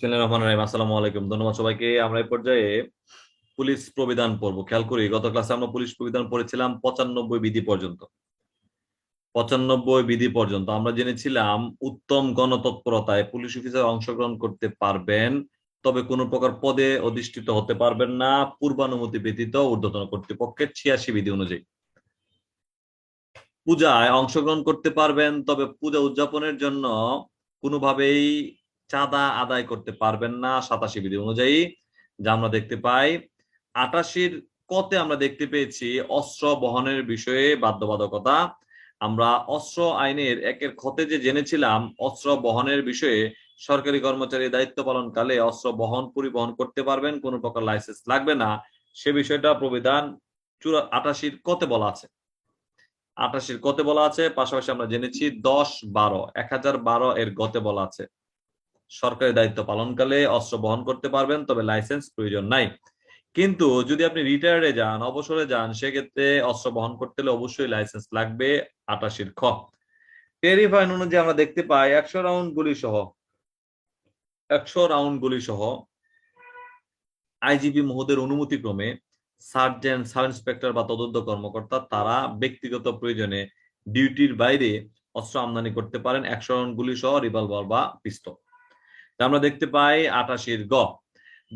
বিসমিল্লাহির রহমানির রহিম। আসসালামু আলাইকুম। ধন্যবাদ সবাইকে। আমরা এই পর্যায়ে পুলিশ প্রবিধান পড়ব। খেয়াল করি, গত ক্লাসে আমরা পুলিশ প্রবিধান পড়েছিলাম পঁচানব্বই বিধি পর্যন্ত। পঁচানব্বই বিধি পর্যন্ত। আমরা জেনেছিলাম উত্তম গণতৎপরতায় পুলিশ অফিসার অংশগ্রহণ করতে পারবেন, তবে কোনো প্রকার পদে অধিষ্ঠিত হতে পারবেন না। পূর্বানুমতি ব্যতীত ঊর্ধ্বতন কর্তৃপক্ষের ছিয়াশি বিধি অনুযায়ী। পূজায় অংশগ্রহণ করতে পারবেন, তবে পূজা উদযাপনের জন্য কোনোভাবেই চাঁদা আদায় করতে পারবেন না সাতাশি বিধি অনুযায়ী, যা আমরা দেখতে পাই। আটাশির কতে আমরা দেখতে পেয়েছি অস্ত্র বহনের বিষয়ে বাধ্যবাধকতা। আমরা অস্ত্র আইনের একের ক্ষতে যে জেনেছিলাম, অস্ত্র বহনের বিষয়ে সরকারি কর্মচারী দায়িত্ব পালনকালে অস্ত্র বহন পরিবহন করতে পারবেন, কোনো প্রকার লাইসেন্স লাগবে না। সে বিষয়টা প্রবিধান আটাশির কতে বলা আছে। আটাশির কতে বলা আছে, পাশাপাশি আমরা জেনেছি দশ বারো, এক হাজার বারো এর গতে বলা আছে। সরকারি দায়িত্ব পালনকালে অস্ত্র বহন করতে পারবেন, তবে লাইসেন্স প্রয়োজন নাই। কিন্তু যদি আপনি রিটায়ারে যান, অবসরে যান, সেক্ষেত্রে অস্ত্র বহন করতে হলে অবশ্যই লাইসেন্স লাগবে আটাশির খ। টেরিফাইন অনুযায়ী আমরা দেখতে পাই একশো রাউন্ড গুলি সহ, একশো রাউন্ড গুলি সহ আইজিপি মহোদের অনুমতি ক্রমে সার্জেন্ট সাব ইন্সপেক্টর বা তদন্ত কর্মকর্তা তারা ব্যক্তিগত প্রয়োজনে ডিউটির বাইরে অস্ত্র আমদানি করতে পারেন একশো রাউন্ড গুলি সহ রিভলভার বা পিস্তল আমরা দেখতে পাই আটাশির গ।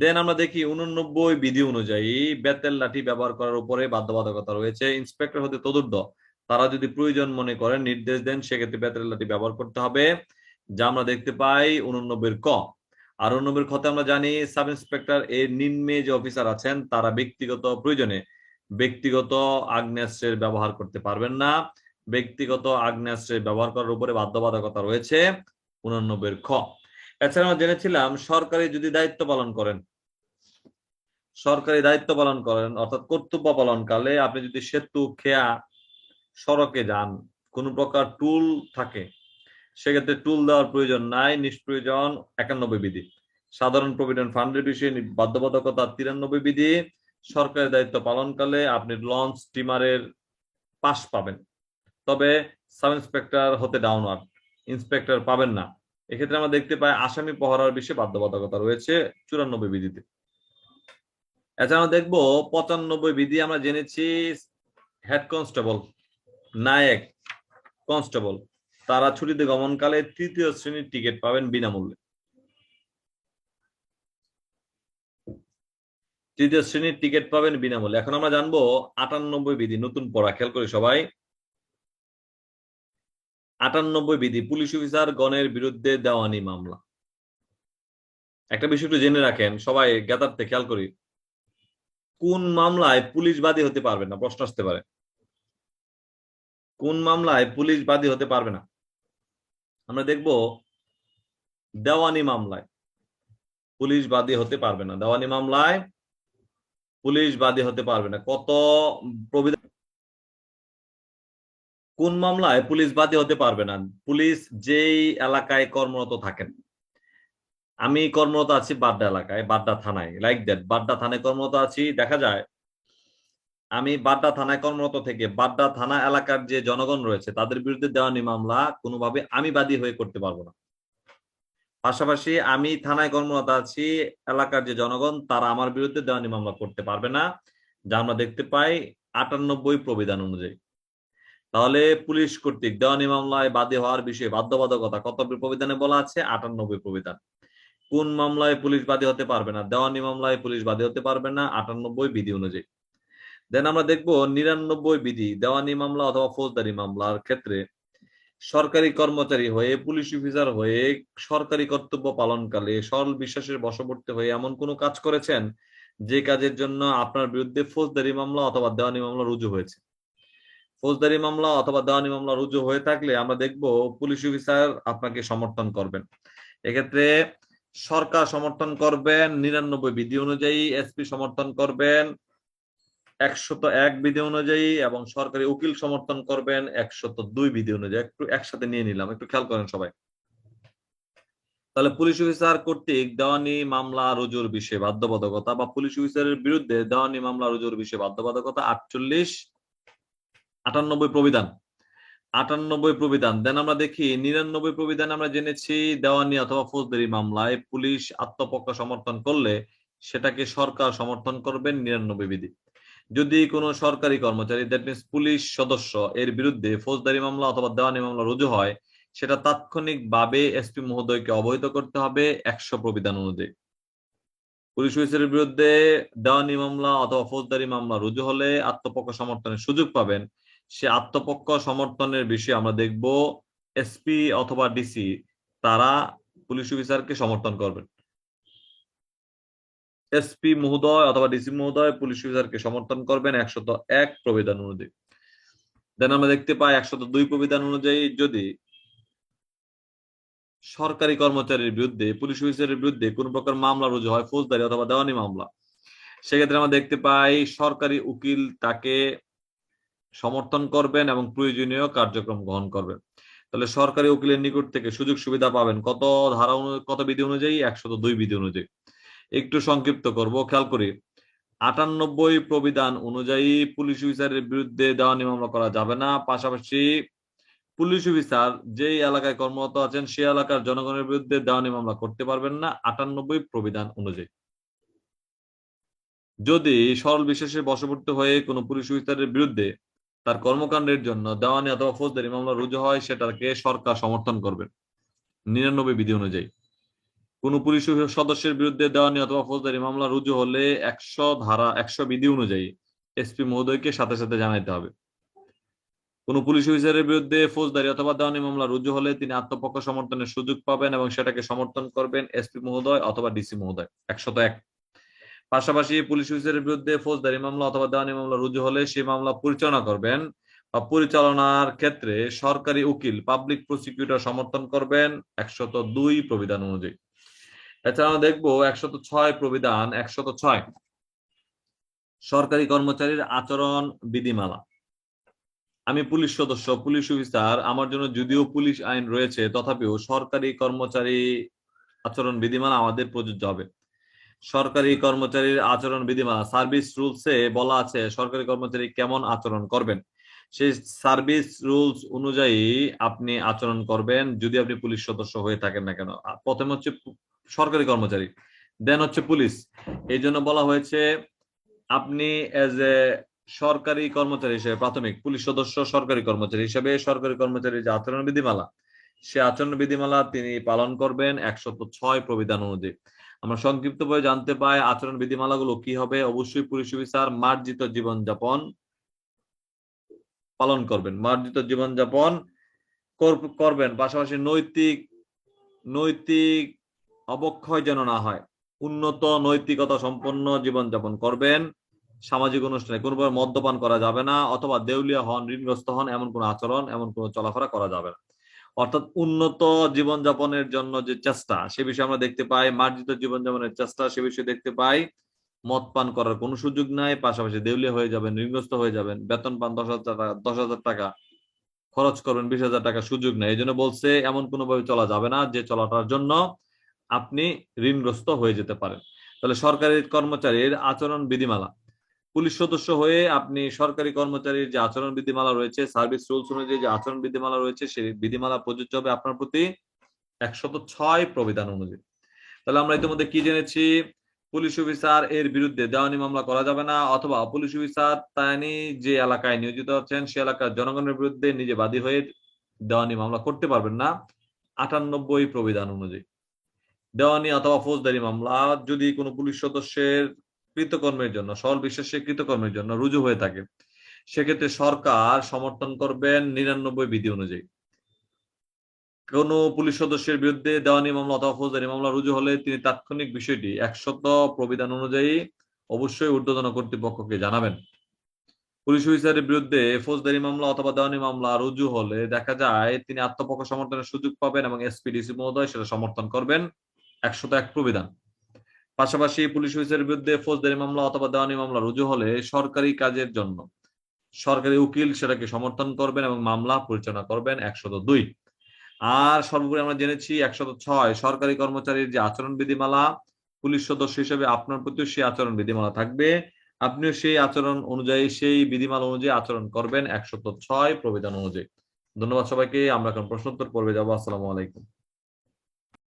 দেন আমরা দেখি উননব্বই বিধি অনুযায়ী বেতেল লাঠি ব্যবহার করার উপরে বাধ্যবাধকতা রয়েছে। ইন্সপেক্টর হতে তদুর্ধ তারা যদি প্রয়োজন মনে করেন নির্দেশ দেন, সেক্ষেত্রে বেতেল লাঠি ব্যবহার করতে হবে, যা আমরা দেখতে পাই উননব্বইয়ের ক। আর উননব্বইয়ের খতে আমরা জানি সাব ইন্সপেক্টর এর নিম্নে যে অফিসার আছেন, তারা ব্যক্তিগত প্রয়োজনে ব্যক্তিগত আগ্নেয়াস্ত্রের ব্যবহার করতে পারবেন না। ব্যক্তিগত আগ্নেয়াস্ত্রের ব্যবহার করার উপরে বাধ্যবাধকতা রয়েছে উননব্বইয়ের খ। এছাড়া জেনেছিলাম সরকারি যদি দায়িত্ব পালন করেন, সরকারি দায়িত্ব পালন করেন, অর্থাৎ কর্তব্য পালনকালে আপনি যদি সেতু, খেয়া, সড়কে যান, কোন প্রকার টুল থাকে, সেক্ষেত্রে টুল দেওয়ার প্রয়োজন নাই, নিষ্প্রয়োজন একানব্বই বিধি। সাধারণ প্রভিডেন্ট ফান্ডের বিষয়ে বাধ্যবাধকতা তিরানব্বই বিধি। সরকারি দায়িত্ব পালনকালে আপনি লঞ্চ স্টিমারের পাস পাবেন। তবে সাব ইন্সপেক্টর হতে ডাউনওয়ার্ড ইন্সপেক্টর পাবেন না। এক্ষেত্রে আমরা দেখতে পাই আসামি পহরার বিষয়ে বাধ্যবাধকতা রয়েছে চুরানব্বই বিধিতে। এছাড়া আমরা দেখব পঁচানব্বই বিধি আমরা জেনেছি হেড কনস্টেবল, নায়ক কনস্টেবল, তারা ছুটিতে গমনকালে তৃতীয় শ্রেণির টিকিট পাবেন বিনামূল্যে। তৃতীয় শ্রেণির টিকিট পাবেন বিনামূল্যে। এখন আমরা জানব আটানব্বই বিধি, নতুন পড়া, খেয়াল করি সবাই। আটানব্বই বিধি, পুলিশ অফিসার গণের বিরুদ্ধে দেওয়ানি মামলা। একটা বিষয় একটু জেনে রাখেন, সবাই জ্ঞাতার্থে খেয়াল করি, কোন মামলায় পুলিশ বাদী হতে পারবে না? প্রশ্ন আসতে পারে। কোন মামলায় পুলিশ বাদী হতে পারবে না? আমরা দেখব, দেওয়ানি মামলায় পুলিশ বাদী হতে পারবে না। দেওয়ানি মামলায় পুলিশ বাদী হতে পারবে না। কত প্রবিধান কোন মামলায় পুলিশ বাদী হতে পারবে না? পুলিশ যেই এলাকায় কর্মরত থাকেন। আমি কর্মরত আছি বাড্ডা এলাকায়, বাড্ডা থানায় লাইক দ্যাট বাড্ডা থানায় কর্মরত আছি। দেখা যায়, আমি বাড্ডা থানায় কর্মরত থেকে বাড্ডা থানা এলাকার যে জনগণ রয়েছে, তাদের বিরুদ্ধে দেওয়ানি মামলা, কোনোভাবে আমি বাদী হয়ে করতে পারব না। পাশাপাশি আমি থানায় কর্মরত আছি, এলাকার যে জনগণ, তারা আমার বিরুদ্ধে দেওয়ানি মামলা করতে পারবে না, যা আমরা দেখতে পাই আটানব্বই প্রবিধান অনুযায়ী। তাহলে পুলিশ কর্তৃক দেওয়ানি মামলায় বাদী হওয়ার বিষয়ে বাধ্যবাধকতা কত প্রবিধানে বলা আছে? আটানব্বই প্রবিধান কোন মামলায় পুলিশ বাদী হতে পারবে না? দেওয়ানি মামলায় পুলিশ বাদী হতে পারবে না, আটানব্বই বিধি অনুযায়ী। দেন আমরা দেখব নিরানব্বই বিধি দেওয়ানি মামলা অথবা ফৌজদারি মামলার ক্ষেত্রে সরকারি কর্মচারী হয়ে, পুলিশ অফিসার হয়ে, সরকারি কর্তব্য পালনকালে সরল বিশ্বাসের বশবর্তী হয়ে এমন কোনো কাজ করেছেন? যে কাজের জন্য আপনার বিরুদ্ধে ফৌজদারি মামলা অথবা দেওয়ানি মামলা রুজু হয়েছে। ফৌজদারি মামলা অথবা দেওয়ানি মামলা রুজু হয়ে থাকলে আমরা দেখব পুলিশ অফিসার আপনাকে সমর্থন করবেন। এক্ষেত্রে সরকার সমর্থন করবেন, নিরানব্বই বিধি অনুযায়ী এসপি সমর্থন করবেন, একশত এক বিধি অনুযায়ী এবং সরকারি উকিল সমর্থন করবেন, একশত দুই বিধি অনুযায়ী। একটু একসাথে নিয়ে নিলাম, একটু খেয়াল করেন সবাই। তাহলে পুলিশ অফিসার কর্তৃক দেওয়ানি মামলা রুজুর বিষয়ে বাধ্যবাধকতা বা পুলিশ অফিসারের বিরুদ্ধে দেওয়ানি মামলা রুজুর বিষয়ে বাধ্যবাধকতা আটচল্লিশ আটানব্বই প্রবিধান। আটানব্বই প্রবিধান। দেন আমরা দেখি নিরানব্বই প্রবিধান আমরা জেনেছি দেওয়ানি অথবা ফৌজদারি মামলায় পুলিশ আত্মপক্ষ সমর্থন করলে সেটাকে সরকার সমর্থন করবেন নিরানব্বই বিধি। যদি কোনো সরকারি কর্মচারী দ্যাট মিনস পুলিশ সদস্য, এর বিরুদ্ধে ফৌজদারি মামলা অথবা দেওয়ানি মামলা রুজু হয়, সেটা তাৎক্ষণিক ভাবে এসপি মহোদয়কে অবহিত করতে হবে একশো প্রবিধান অনুযায়ী। পুলিশ অফিসারের বিরুদ্ধে দেওয়ানি মামলা অথবা ফৌজদারি মামলা রুজু হলে আত্মপক্ষ সমর্থনের সুযোগ পাবেন সে আত্মপক্ষ সমর্থনের বিষয়ে আমরা দেখব এসপি অথবা ডিসি তারা পুলিশ অফিসারকে সমর্থন করবেন। এসপি মহোদয় অথবা ডিসি মহোদয় পুলিশ অফিসারকে সমর্থন করবেন একশত এক প্রবিধান অনুযায়ী। দেন আমরা দেখতে পাই একশত দুই প্রবিধান অনুযায়ী যদি সরকারি কর্মচারীর বিরুদ্ধে, পুলিশ অফিসারের বিরুদ্ধে কোন প্রকার মামলা রুজু হয়, ফৌজদারি অথবা দেওয়ানি মামলা, সেক্ষেত্রে আমরা দেখতে পাই সরকারি উকিল তাকে সমর্থন করবেন এবং প্রয়োজনীয় কার্যক্রম গ্রহণ করবেন। তাহলে সরকারি উকিলের নিকট থেকে সুযোগ সুবিধা পাবেন কত ধারা কত বিধি অনুযায়ী? একশত দুই বিধি অনুযায়ী। একটু সংক্ষিপ্ত করব, খেয়াল করি। আটানব্বই প্রবিধান অনুযায়ী পুলিশ অফিসারের বিরুদ্ধে দেওয়ানি মামলা করা যাবে না। পাশাপাশি পুলিশ অফিসার যেই এলাকায় কর্মরত আছেন, সেই এলাকার জনগণের বিরুদ্ধে দেওয়ানি মামলা করতে পারবেন না আটানব্বই প্রবিধান অনুযায়ী। যদি সরল বিশেষে বশবর্তী হয়ে কোনো পুলিশ অফিসারের বিরুদ্ধে তার কর্মকাণ্ডের জন্য দেওয়ানি অথবা ফৌজদারি মামলা রুজু হয়, সেটাকে সরকার সমর্থন করবে। নিরানব্বই বিধি অনুযায়ী। কোন পুলিশ সদস্যের বিরুদ্ধে দেওয়ানি অথবা ফৌজদারি মামলা রুজু হলে একশো ধারা, একশো বিধি অনুযায়ী এসপি মহোদয়কে সাথে সাথে জানাইতে হবে। কোন পুলিশ অফিসারের বিরুদ্ধে ফৌজদারি অথবা দেওয়ানি মামলা রুজু হলে তিনি আত্মপক্ষ সমর্থনের সুযোগ পাবেন এবং সেটাকে সমর্থন করবেন এসপি মহোদয় অথবা ডিসি মহোদয়। একশত এক। পাশাপাশি পুলিশ অফিসারের বিরুদ্ধে ফৌজদারি মামলা অথবা দেওয়ানি মামলা রুজু হলে সেই মামলা পরিচালনা করবেন বা পরিচালনার ক্ষেত্রে সরকারি উকিল পাবলিক প্রসিকিউটর সমর্থন করবেন একশত দুই প্রবিধান অনুযায়ী। এছাড়া দেখব একশত ছয় প্রবিধান, একশত ছয় সরকারি কর্মচারীর আচরণ বিধিমালা। আমি পুলিশ সদস্য, পুলিশ অফিসার, আমার জন্য যদিও পুলিশ আইন রয়েছে, তথাপিও সরকারি কর্মচারী আচরণ বিধিমালা আমাদের প্রযোজ্য হবে। সরকারি কর্মচারীর আচরণ বিধিমালা সার্ভিস রুলসে বলা আছে সরকারি কর্মচারী কেমন আচরণ করবেন? সেই সার্ভিস রুলস অনুযায়ী আপনি আচরণ করবেন যদি আপনি পুলিশ সদস্য হয়ে থাকেন না কেন। প্রথমে হচ্ছে সরকারি কর্মচারী দেন হচ্ছে পুলিশ। এই জন্য বলা হয়েছে আপনি এজ এ সরকারি কর্মচারী হিসেবে, প্রাথমিক, পুলিশ সদস্য সরকারি কর্মচারী হিসেবে সরকারি কর্মচারী যে আচরণ বিধিমালা, সে আচরণ বিধিমালা তিনি পালন করবেন একশত ছয় প্রবিধান অনুযায়ী। আমরা সংক্ষিপ্ত ভাবে জানতে পাই আচরণ বিধিমালাগুলো কি হবে। অবশ্যই পুলিশ অফিসার মার্জিত জীবনযাপন পালন করবেন। মার্জিত জীবনযাপন করবেন, পাশাপাশি নৈতিক নৈতিক অবক্ষয় যেন না হয়, উন্নত নৈতিকতা সম্পন্ন জীবনযাপন করবেন। সামাজিক অনুষ্ঠানে কোনোভাবে মদ্যপান করা যাবে না, অথবা দেউলিয়া হন, ঋণগ্রস্ত হন, এমন কোন আচরণ, এমন কোন চলাফেরা করা যাবে না। অর্থাৎ উন্নত জীবনযাপনের জন্য যে চেষ্টা, সে বিষয়ে আমরা দেখতে পাই, মার্জিত জীবনযাপনের চেষ্টা, সে বিষয়ে দেখতে পাই, মদ পান করার কোনো সুযোগ নাই, পাশাপাশি দেউলিয়া হয়ে যাবেন, ঋণগ্রস্ত হয়ে যাবেন, বেতন পান দশ হাজার টাকা, দশ হাজার টাকা, খরচ করবেন বিশ হাজার টাকা, সুযোগ নেই। এই জন্য বলছে, এমন কোনোভাবে চলা যাবে না যে চলাটার জন্য আপনি ঋণগ্রস্ত হয়ে যেতে পারেন। তাহলে সরকারি কর্মচারীর আচরণ বিধিমালা পুলিশ সদস্য হয়ে আপনি সরকারি কর্মচারীর যে আচরণ বিধিমালা রয়েছে, সার্ভিস রুলস অনুযায়ী যে আচরণ বিধিমালা রয়েছে, সেই বিধিমালা প্রযোজ্য হবে আপনার প্রতি একশত ছয় প্রবিধান অনুযায়ী। তাহলে আমরা ইতিমধ্যে কি জেনেছি? পুলিশ অফিসার এর বিরুদ্ধে দেওয়ানি মামলা করা যাবে না, অথবা পুলিশ অফিসার তানি যে এলাকায় নিয়োজিত আছেন, সে এলাকার জনগণের বিরুদ্ধে নিজে বাদী হয়ে দেওয়ানি মামলা করতে পারবেন না, আটানব্বই প্রবিধান অনুযায়ী। দেওয়ানি অথবা ফৌজদারি মামলা, যদি কোনো পুলিশ সদস্যের কৃতকর্মের জন্য, সরল বিশ্বাসের কৃতকর্মের জন্য রুজু হয়ে থাকে। সেক্ষেত্রে সরকার সমর্থন করবেন নিরানব্বই বিধি অনুযায়ী। কোন পুলিশ সদস্যের বিরুদ্ধে দেওয়ানি মামলা অথবা ফৌজদারি মামলা রুজু হলে তিনি তাৎক্ষণিক বিষয়টি একশত প্রবিধান অনুযায়ী অবশ্যই ঊর্ধ্বতন কর্তৃপক্ষকে জানাবেন। পুলিশ অফিসারের বিরুদ্ধে ফৌজদারি মামলা অথবা দেওয়ানি মামলা রুজু হলে দেখা যায় তিনি আত্মপক্ষ সমর্থনের সুযোগ পাবেন এবং এসপিডিসি মহোদয় সেটা সমর্থন করবেন। একশত এক প্রবিধান। পাশাপাশি পুলিশ অফিসের বিরুদ্ধে ফৌজদারি মামলা অথবা দেওয়ানি মামলা রুজু হলে সরকারি কাজের জন্য সরকারি উকিল সেটাকে সমর্থন করবেন এবং মামলা পরিচালনা করবেন একশত দুই। আর সর্বোপরি আমরা জেনেছি একশত ছয়, সরকারি কর্মচারীর যে আচরণ বিধিমালা পুলিশ সদস্য হিসেবে আপনার প্রতিও সেই আচরণ বিধিমালা থাকবে। আপনিও সেই আচরণ অনুযায়ী, সেই বিধিমালা অনুযায়ী আচরণ করবেন একশত ছয় প্রবিধান অনুযায়ী। ধন্যবাদ সবাইকে, আমরা এখন প্রশ্নোত্তর পর্বে যাব। আসসালামু আলাইকুম।